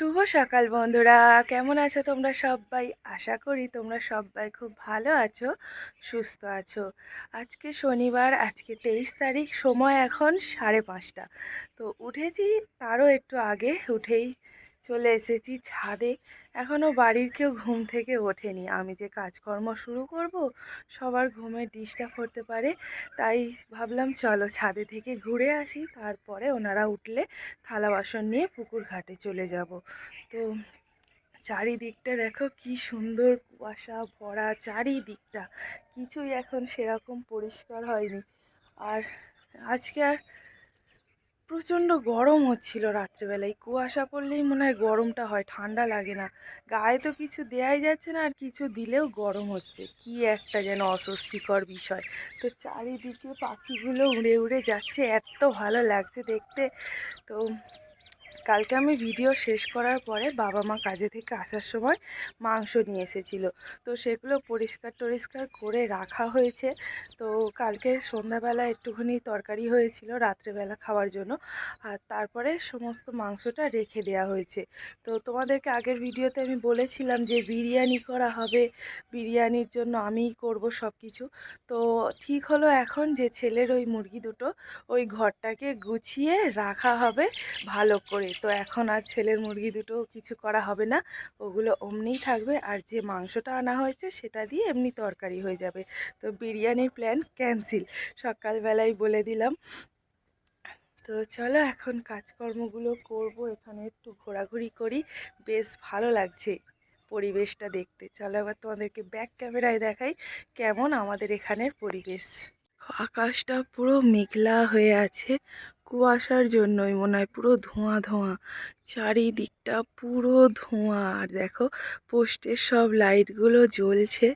শুভ সকাল বন্ধুরা। কেমন আছো তোমরা সবাই? আশা করি তোমরা সবাই খুব ভালো আছো, সুস্থ আছো। আজকে শনিবার, আজকে তেইশ তারিখ, সময় এখন সাড়ে পাঁচটা। তো উঠেছি, তারও একটু আগে উঠেই চলে এসেছি ছাদে। এখনও বাড়ির কেউ ঘুম থেকে ওঠেনি। আমি যে কাজকর্ম শুরু করব, সবার ঘুমে ডিস্টার্ব হতে পারে, তাই ভাবলাম চলো ছাদে থেকে ঘুরে আসি। তারপরে ওনারা উঠলে থালা বাসন নিয়ে পুকুর ঘাটে চলে যাব। তো চারিদিকটা দেখো কি সুন্দর কুয়াশা ভরা চারিদিকটা। কিছুই এখন সেরকম পরিষ্কার হয়নি। আর আজকে আর প্রচণ্ড গরম হচ্ছিল রাত্রেবেলায়। কুয়াশা পড়লেই মনে হয় গরমটা হয়, ঠান্ডা লাগে না। গায়ে তো কিছু দেয়াই যাচ্ছে না আর কিছু দিলেও গরম হচ্ছে। কি একটা যেন অস্বস্তিকর বিষয়। তো চারিদিকে পাখিগুলো উড়ে উড়ে যাচ্ছে, এত ভালো লাগছে দেখতে। তো কালকে আমি ভিডিও শেষ করার পরে বাবা মা কাজে থেকে আসার সময় মাংস নিয়ে এসেছিল। তো সেগুলো পরিষ্কার টরিষ্কার করে রাখা হয়েছে। তো কালকে সন্ধ্যাবেলা একটুখানি তরকারি হয়েছিল রাত্রেবেলা খাওয়ার জন্য। আর তারপরে সমস্ত মাংসটা রেখে দেওয়া হয়েছে। তো তোমাদেরকে আগের ভিডিওতে আমি বলেছিলাম যে বিরিয়ানি করা হবে। বিরিয়ানির জন্য আমিই করব সব কিছু তো ঠিক হলো এখন যে ছেলের ওই মুরগি দুটো, ওই ঘরটাকে গুছিয়ে রাখা হবে ভালো করে। তো এখন আর ছেলের মুরগি দুটো কিছু করা হবে না। ওগুলো অমনিই থাকবে আর যে মাংসটা আনা হয়েছে সেটা দিয়ে এমনি তরকারি হয়ে যাবে। তো বিরিয়ানির প্ল্যান ক্যান্সেল সকালবেলায় বলে দিলাম। তো চলো এখন কাজকর্মগুলো করব। এখানে একটু ঘোরাঘুরি করি। বেশ ভালো লাগছে পরিবেশটা দেখতে। চলো এবার তোমাদেরকে ব্যাক ক্যামেরায় দেখাই কেমন আমাদের এখানের পরিবেশ। আকাশটা পুরো মেঘলা হয়ে আছে কুয়াশার জন্যই, মনে হয় পুরো ধোঁয়া ধোঁয়া। চারিদিকটা পুরো ধোঁয়া। আর দেখো, পোস্টের সব লাইটগুলো জ্বলছে।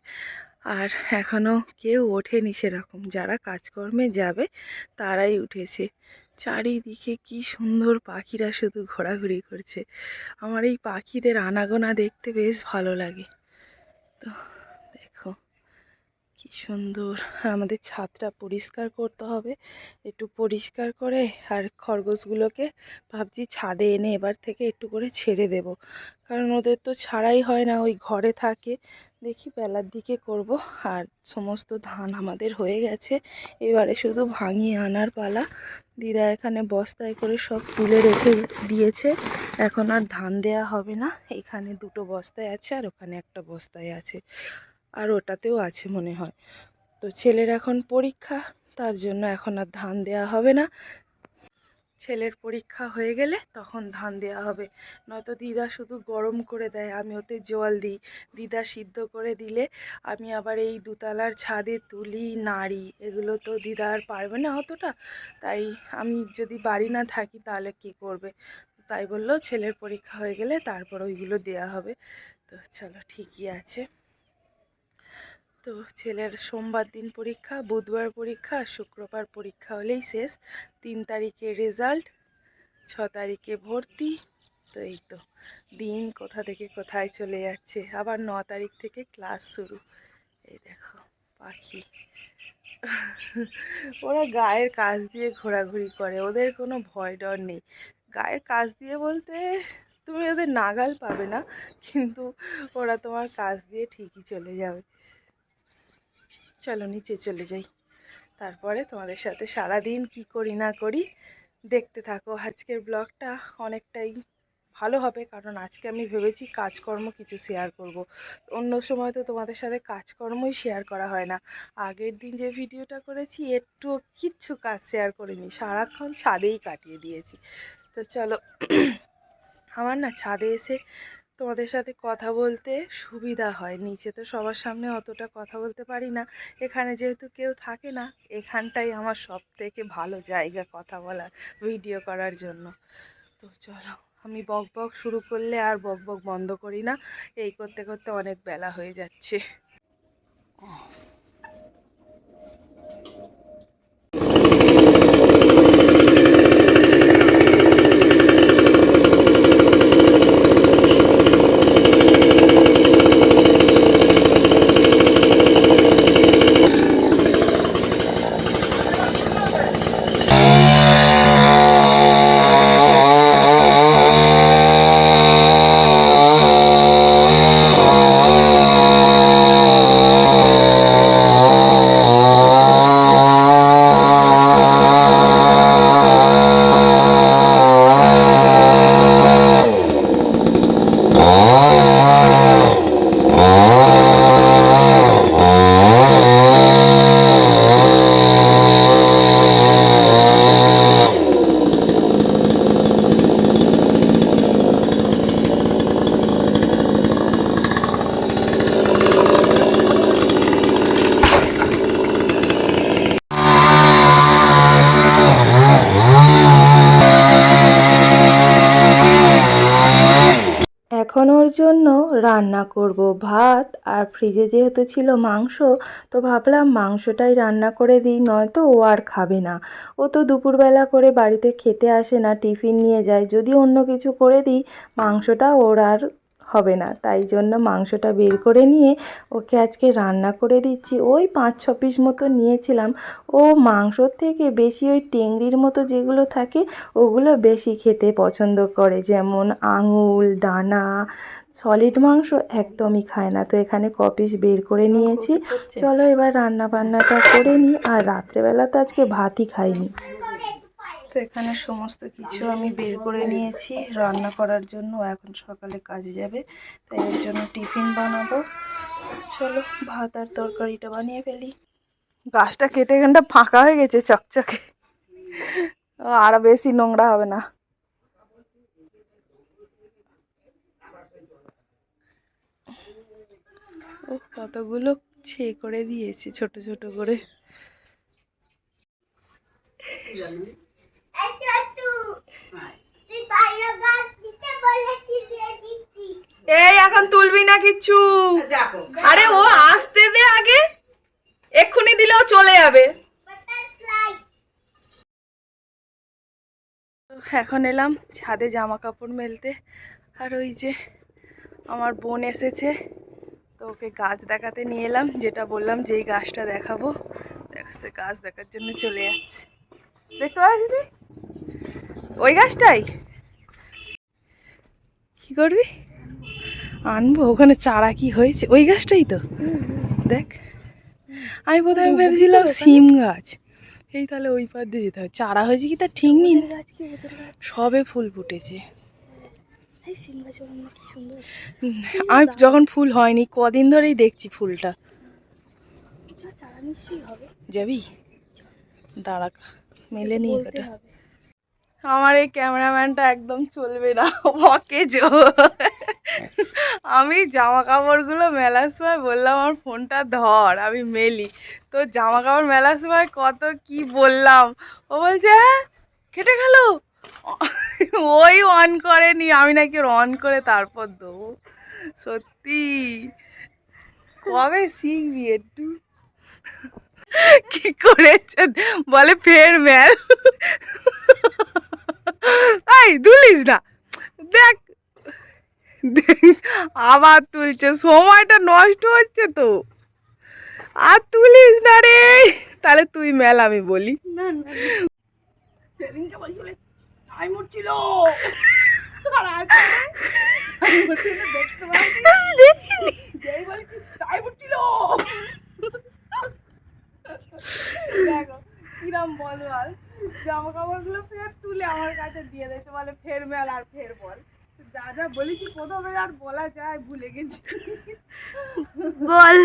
আর এখনও কেউ ওঠেনি সেরকম। যারা কাজকর্মে যাবে, তারাই উঠেছে। চারিদিকে কি সুন্দর পাখিরা শুধু ঘোরাঘুরি করছে। আমার এই পাখিদের আনাগোনা দেখতে বেশ ভালো লাগে। তো কি সুন্দর। আমাদের ছাদটা পরিষ্কার করতে হবে। একটু পরিষ্কার করে আর খরগোশগুলোকে ভাবছি ছাদে এনে এবার থেকে একটু করে ছেড়ে দেব। কারণ ওদের তো ছাড়াই হয় না, ওই ঘরে থাকে। দেখি বেলার দিকে করব। আর সমস্ত ধান আমাদের হয়ে গেছে। এবারে শুধু ভাঙিয়ে আনার পালা। দিদা এখানে বস্তায় করে সব তুলে রেখে দিয়েছে। এখন আর ধান দেয়া হবে না। এখানে দুটো বস্তায় আছে আর ওখানে একটা বস্তায় আছে। আর ওটাতেও আছে মনে হয়। তো ছেলের এখন পরীক্ষা, তার জন্য এখন আর ধান দেওয়া হবে না। ছেলের পরীক্ষা হয়ে গেলে তখন ধান দেওয়া হবে। নয়তো দিদা শুধু গরম করে দেয়, আমি ওতে জল দিই। দিদা সিদ্ধ করে দিলে আমি আবার এই দুতলার ছাদে তুলি নাড়ি। এগুলো তো দিদা আর পারবে না অতটা। তাই আমি যদি বাড়ি না থাকি তাহলে কি করবে? তাই বলল, ছেলের পরীক্ষা হয়ে গেলে তারপর ওইগুলো দেয়া হবে। তো চলো ঠিকই আছে। তো ছেলের সোমবার দিন পরীক্ষা, বুধবার পরীক্ষা, শুক্রবার পরীক্ষা হলেই শেষ। তিন তারিখে রেজাল্ট ছ তারিখে ভর্তি। তো এই তো, দিন কোথা থেকে কোথায় চলে যাচ্ছে। আবার ন তারিখ থেকে ক্লাস শুরু। এই দেখো, পাখি। ওরা গায়ের কাজ দিয়ে ঘোরাঘুরি করে, ওদের কোনো ভয় ডর নেই। গায়ের কাজ দিয়ে বলতে, তুমি ওদের নাগাল পাবে না, কিন্তু ওরা তোমার কাজ দিয়ে ঠিকই চলে যাবে। চলো নিচে চলে যাই। তারপরে তোমাদের সাথে সারা দিন কি করি না করি দেখতে থাকো। আজকের ব্লগটা অনেকটাই ভালো হবে, কারণ আজকে আমি ভেবেছি কাজকর্ম কিছু শেয়ার করব। অন্য সময় তো তোমাদের সাথে কাজকর্মই শেয়ার করা হয় না। আগের দিন যে ভিডিওটা করেছি, একটু কিচ্ছু কাজ শেয়ার করিনি, সারাক্ষণ ছাদেই কাটিয়ে দিয়েছি। তো চলো, আমার না ছাদে এসে তোমাদের সাথে কথা বলতে সুবিধা হয়। নিচে তো সবার সামনে অতটা কথা বলতে পারি না। এখানে যেহেতু কেউ থাকে না, এখানটাই আমার সব থেকে ভালো জায়গা কথা বলার ভিডিও করার জন্য। তো চলো, আমি বক বক শুরু করলে আর বক বক বন্ধ করি না। এই করতে করতে অনেক বেলা হয়ে যাচ্ছে। রান্না করব। ভাত আর ফ্রিজে যেহেতু ছিল মাংস, তো ভাবলাম মাংসটাই রান্না করে দিই, নয়তো ও আর খাবে না। ও তো দুপুরবেলা করে বাড়িতে খেতে আসে না, টিফিন নিয়ে যায়। যদি অন্য কিছু করে দিই, মাংসটা ওর আর হবে না। তাই জন্য মাংসটা বের করে নিয়ে ওকে আজকে রান্না করে দিচ্ছি। ওই পাঁচ ছ পিস মতো নিয়েছিলাম। ও মাংসর থেকে বেশি ওই টেংরির মতো যেগুলো থাকে ওগুলো বেশি খেতে পছন্দ করে। যেমন আঙুল ডানা সলিড মাংস একদমই খায় না। তো এখানে কপিস বের করে নিয়েছি। চলো এবার রান্না বান্নাটা করে নিই। আর রাত্রেবেলা তো আজকে ভাতই খাইনি। তো এখানে সমস্ত কিছু আমি বের করে নিয়েছি। রান্না করার জন্য এখন সকালে কাজে যাবে, তাই এর জন্য টিফিন বানাবো। চলো, ভাত আর তরকারিটা বানিয়ে ফেলি। গাছটা কেটে এখানটা ফাঁকা হয়ে গেছে চকচকে। আর বেশি নোংরা হবে না। ও কতগুলো ছে করে দিয়েছি, ছোট ছোট করে। এই এখন তুলবি না কিচ্ছু। আরে ও আসতে দে আগে। এক্ষুনি দিলেও চলে যাবে। এখন এলাম ছাদে জামা কাপড় মেলতে। আর ওই যে আমার বোন এসেছে তো ওকে গাছ দেখাতে নিয়ে এলাম। যেটা বললাম যেই গাছটা দেখাবো। দেখছে গাছ দেখার জন্য চলে যাচ্ছে। দেখতে পাচ্ছি ওই গাছটাই? কি করবি? আনব ওখানে চারা কি হয়েছে? ওই গাছটাই তো। দেখ। আমি প্রথমে ভেবেছিলাম সিম গাছ। এই তাহলে ওই পার দিয়ে যেতে হবে। চারা হয়েছে কি তার ঠিক নেই? গাছ সবে ফুল ফুটেছে। আমি যখন ফুল হয়নি কদিন ধরেই দেখছি ফুলটা। যাবি? দাঁড়া মেলে নিয়ে হবে। আমার এই ক্যামেরাম্যানটা একদম চলবে না। বকে জো আমি জামা কাপড়গুলো মেলার সময় বললাম, আমার ফোনটা ধর, আমি মেলি। তো জামা কাপড় মেলার সময় কত কি বললাম? ও বলছে হ্যাঁ কেটে গেল ওই অন করেনি, আমি নাকি অন করে তারপর দেবো। সত্যি। কবে শিখবি একটু? কি করেছে বলে ফের ম্যাল এই, দুলিস না। দেখ, আবার তুলছে, সময়টা নষ্ট হচ্ছে তো। আর তুলিস না রে। তাহলে তুই মেল, আমি বলি। না না সেদিনকে বলছিল টাইম উঠছিল আর কিরম বল বল জামা কাপড়গুলো ফের তুলে আমার কাছে দিয়ে দিতে বলে ফের মেল আর ফের বল। যা যা বলেছি প্রথমে আর বলা যায় ভুলে গেছি। বল।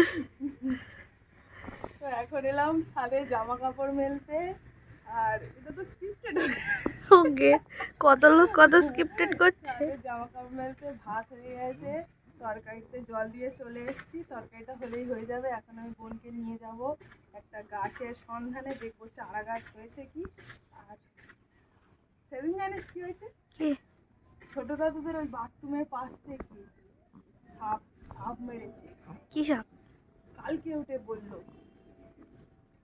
তো এখন এলাম ছাদে জামা কাপড় মেলতে। আর এটা তো স্ক্রিপ্টেড ওকে কত লোক কত স্ক্রিপ্টেড করছে? জামা কাপড় মেলতে ভাত হয়ে গেছে। তরকারিতে জল দিয়ে চলে এসেছি। তরকারিটা হলেই হয়ে যাবে। এখন আমি বোনকে নিয়ে যাব। একটা গাছের সন্ধানে দেখব চারা গাছ হয়েছে কি। আর সেদিন জানিস কি হয়েছে? ছোট দাদুদের ওই বাথরুমের পাশ থেকে সাপ সাপ মেরেছে। কি সাপ? কালকে উঠে বলল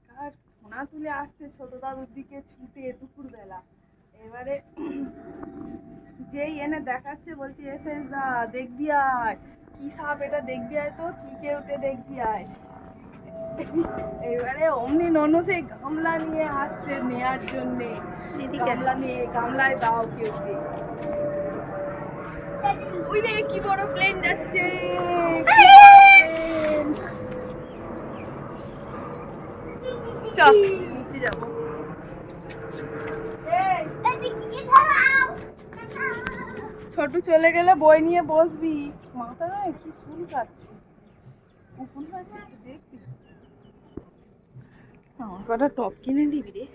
আর সোনা তুলে আসছে ছোট দাদুর দিকে ছুটে দুপুরবেলা। এবারে যেই এনে দেখাচ্ছে বলছি এসে দা দেখবি আয়। কি সাপ এটা দেখবি আয় তো? কি কে উঠে দেখবি আয়? এবারে অমনি ননু সেই গামলা নিয়ে আসছে নেয়ার জন্যে। গামলা নিয়ে গামলায় দাও কেউ কে ওই রে কি বড় প্লেন যাচ্ছে। চল নিচে যাব। ছোট চলে গেলে বই নিয়ে বসবি। মাথা নয়, কি চুল কাটছে। কুকুর হয়েছে একটু দেখবি। আমার কটা টপ কিনে দিবি রে।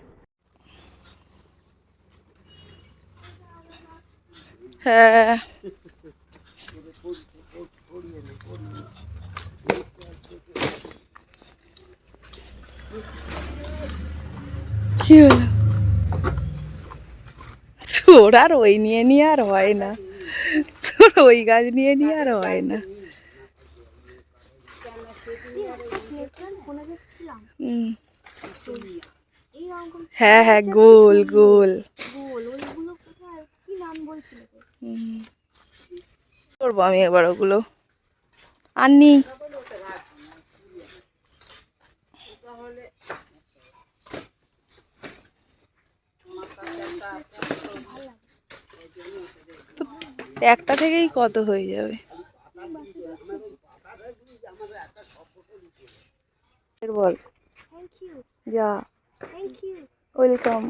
হ্যাঁ। কি হলো? তোর আর ওই নিয়ে নিয়ে আর হয় না। ওই গাছ নিয়ে নিয়ে আর হয় না হ্যাঁ হ্যাঁ গোল গোল। করব আমি এবার ওগুলো। আনি একটা থেকেই কত হয়ে যাবে? এর বল। যা। ওয়েলকাম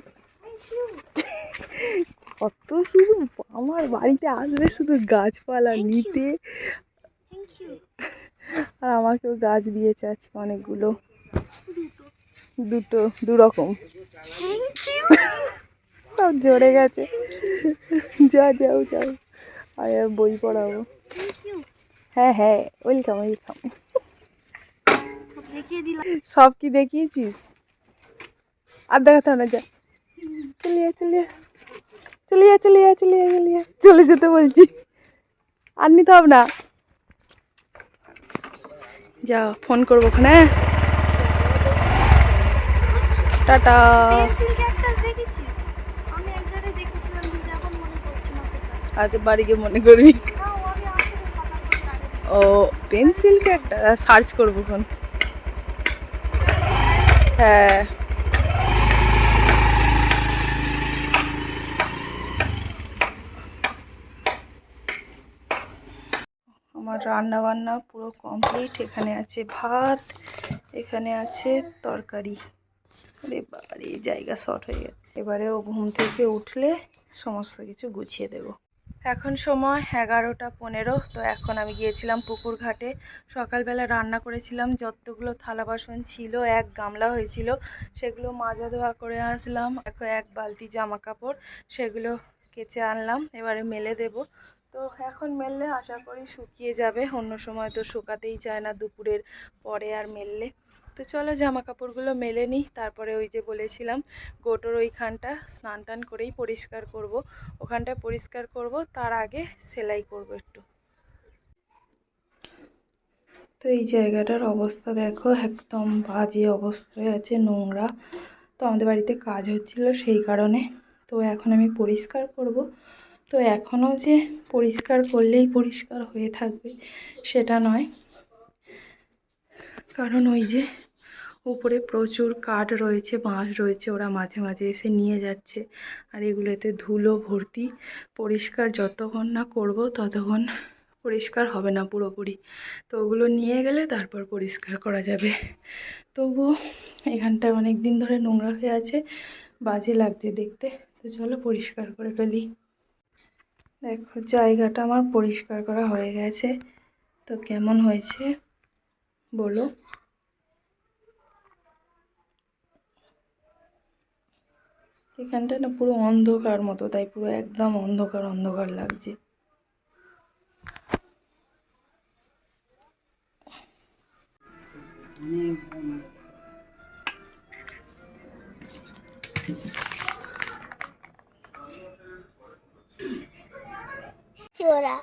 কত শুধু আমার বাড়িতে আসবে শুধু গাছপালা নিতে। আর আমাকেও গাছ দিয়েছে আজকে অনেকগুলো। দুটো। দুটো দু রকম সব জড়ে গেছে। যা যাও যাও। আর বই পড়াবো। হ্যাঁ হ্যাঁ ওয়েলকাম ওয়েলকাম সব কি দেখিয়েছিস? আর দেখাতে না, যা। চলিয়ে চলিয়ে। চলিয়ে চলিয়ে চলিয়ে চলিয়ে। চলে যেতে বলছি। আর নিতে হবে না। যা ফোন করব ওখানে? টাটা পেন্সিল ক্যাকটাস দেখেছিস আমি এক জায়গায় দেখেছিলাম কিন্তু এখন মনে পড়ছে আজ বাড়ি গিয়ে মনে করবি ও পেন্সিলকে একটা সার্চ করব এখন। হ্যাঁ। আমার রান্না বান্না পুরো কমপ্লিট এখানে আছে ভাত, এখানে আছে তরকারি। আরে বাবারে জায়গা শর্ট হয়ে গেছে। এবারে ও ঘুম থেকে উঠলে সমস্ত কিছু গুছিয়ে দেবো। এখন সময় এগারোটা পনেরো, তো এখন আমি গিয়েছিলাম পুকুর ঘাটে। সকালবেলা রান্না করেছিলাম, যতগুলো থালা বাসন ছিল, এক গামলা হয়েছিল, সেগুলো মাজা ধোয়া করে আসলাম। এখন এক বালতি জামা কাপড় সেগুলো কেচে আনলাম, এবারে মেলে দেব। তো এখন মেললে আশা করি শুকিয়ে যাবে, অন্য সময় তো শুকাতেই চায় না দুপুরের পরে আর মেললে। তো চলো জামা কাপড়গুলো মেলে নিই। তারপরে ওই যে বলেছিলাম, গোটোর ওইখানটা স্নান টান করেই পরিষ্কার করব। ওখানটা পরিষ্কার করব, তার আগে সেলাই করব একটু। তো এই জায়গাটার অবস্থা দেখো, একদম বাজে অবস্থায় আছে নোংরা। তো আমাদের বাড়িতে কাজ হচ্ছিল সেই কারণে। তো এখন আমি পরিষ্কার করব। তো এখনও যে পরিষ্কার করলেই পরিষ্কার হয়ে থাকবে, সেটা নয়। কারণ ওই যে উপরে প্রচুর কাঠ রয়েছে, বাঁশ রয়েছে, ওরা মাঝে মাঝে এসে নিয়ে যাচ্ছে। আর এগুলোতে ধুলো ভর্তি, পরিষ্কার যতক্ষণ না করব ততক্ষণ পরিষ্কার হবে না পুরোপুরি। তো ওগুলো নিয়ে গেলে তারপর পরিষ্কার করা যাবে। তবু এখানটায় অনেক দিন ধরে নোংরা হয়ে আছে, বাজে লাগছে দেখতে। তো চলো পরিষ্কার করে ফেলি। দেখো, জায়গাটা আমার পরিষ্কার করা হয়ে গেছে। তো কেমন হয়েছে? বলো। এখানটা না পুরো অন্ধকার মতো তাই পুরো একদম অন্ধকার অন্ধকার লাগছে। চোরা।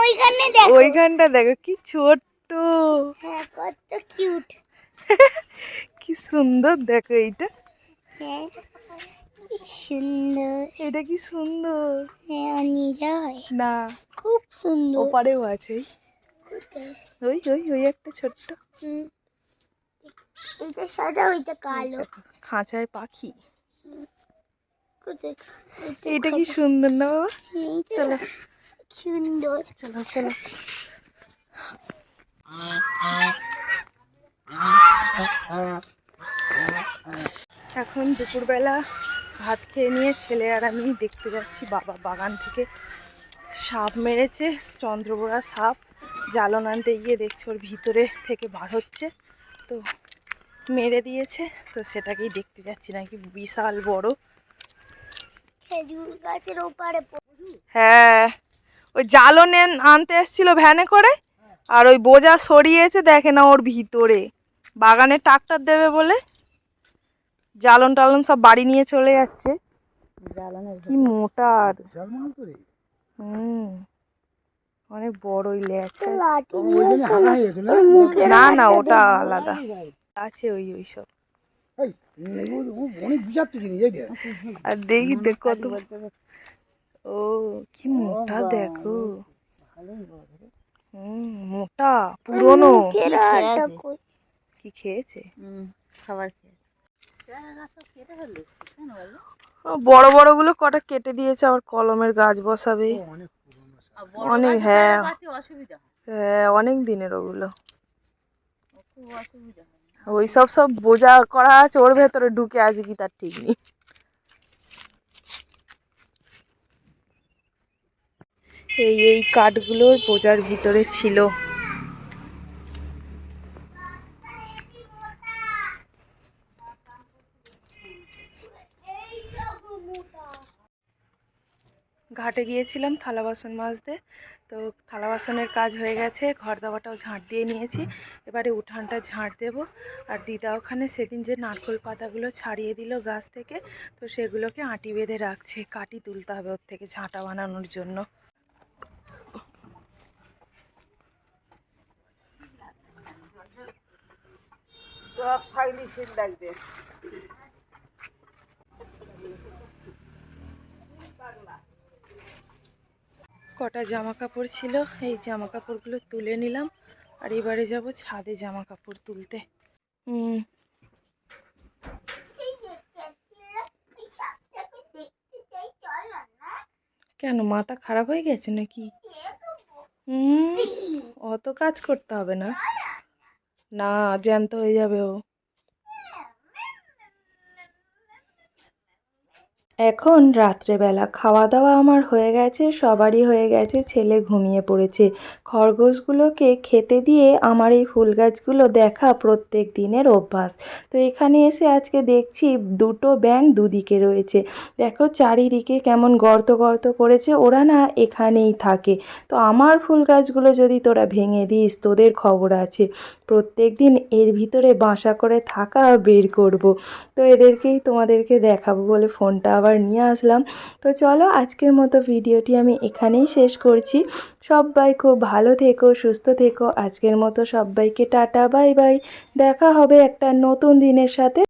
ওইখানে দেখো। ওইখানটা দেখো কি ছোট্ট। হ্যাঁ কত কিউট কি সুন্দর দেখো এইটা। হ্যাঁ কি সুন্দর। এটা কি সুন্দর। হ্যাঁ নিয়ে যায় না খুব সুন্দর। ওপারেও আছে ওই ওই ওই একটা ছোট্ট। এইটা সাদা ওইটা কালো। খাঁচায় পাখি। এইটা কি সুন্দর না বাবা? চলো। সুন্দর। চলো চলো। এখন দুপুরবেলা ভাত খেয়ে নিয়ে ছেলে আর আমি দেখতে যাচ্ছি বাবা বাগান থেকে। সাপ মেরেছে চন্দ্রবোড়া সাপ। জ্বালন আনতে গিয়ে দেখছি ওর ভিতরে থেকে বার হচ্ছে। তো মেরে দিয়েছে তো সেটাকেই দেখতে যাচ্ছি নাকি বিশাল বড়। খেজুর গাছের ওপারে হ্যাঁ ওই জ্বালন আনতে এসেছিল ভ্যানে করে। আর ওই বোঝা সরিয়েছে দেখে না ওর ভিতরে। বাগানে ট্রাক্টর দেবে বলে জ্বালন টালন সব বাড়ি নিয়ে চলে যাচ্ছে। কি মোটার। হুম। অনেক বড়ই লেজ ওই গেছিল না? না ওটা আলাদা। আছে ওই ওই সব। ও- ও অনেক বিষাক্ত জিনিস এই দেখ। আর দেখি দেখ কত ও কি মোটা দেখো। মোটা পুরনো। কি খেয়েছে? খাবার বড় বড়গুলো কটা কেটে দিয়েছে আবার কলমের গাছ বসাবে। অনেক অনেক হ্যাঁ। হ্যাঁ। অনেক দিনের ওগুলো। খুব অসুবিধা ওই সব সব বোঝা করা আছে ওর ভেতরে ঢুকে আছে কি তার ঠিক নেই। এই এই কাঠগুলো বোঝার ভিতরে ছিল। ঘাটে গিয়েছিলাম থালা বাসন মাজতে। তো থালা বাসনের কাজ হয়ে গেছে, ঘর দাবাটাও ঝাঁট দিয়ে নিয়েছি। এবারে উঠানটা ঝাঁট দেবো। আর দিদা ওখানে সেদিন যে নারকোল পাতাগুলো ছাড়িয়ে দিল গাছ থেকে, তো সেগুলোকে আঁটি বেঁধে রাখছে। কাটি তুলতে হবে ওর থেকে ঝাঁটা বানানোর জন্য। সব লাগবে। কটা জামা কাপড় ছিল এই জামা কাপড়গুলো তুলে নিলাম আর এবারে যাব ছাদে জামা কাপড় তুলতে। হুম কেন মাথা খারাপ হয়ে গেছে নাকি? হুম অত কাজ করতে হবে না। না জ্যান্ত হয়ে যাবে ও। এখন রাত্রেবেলা খাওয়া দাওয়া আমার হয়ে গেছে, সবারই হয়ে গেছে, ছেলে ঘুমিয়ে পড়েছে। খরগোশগুলোকে খেতে দিয়ে আমার এই ফুল গাছগুলো দেখা প্রত্যেক দিনের অভ্যাস। তো এখানে এসে আজকে দেখছি দুটো ব্যাঙ দুদিকে রয়েছে। দেখো চারিদিকে কেমন গর্ত গর্ত করেছে, ওরা না এখানেই থাকে। তো আমার ফুল গাছগুলো যদি তোরা ভেঙে দিস, তোদের খবর আছে। প্রত্যেক দিন এর ভিতরে বাসা করে থাকা বের করব। তো এদেরকেই তোমাদেরকে দেখাবো বলে ফোনটা আবার নিয়ে আসলাম। তো চলো আজকের মতো ভিডিওটি আমি এখানেই শেষ করছি। সবাই খুব ভালো থেকো, সুস্থ থেকো। আজকের মতো সবাইকে টাটা, বাই বাই। দেখা হবে একটা নতুন দিনের সাথে।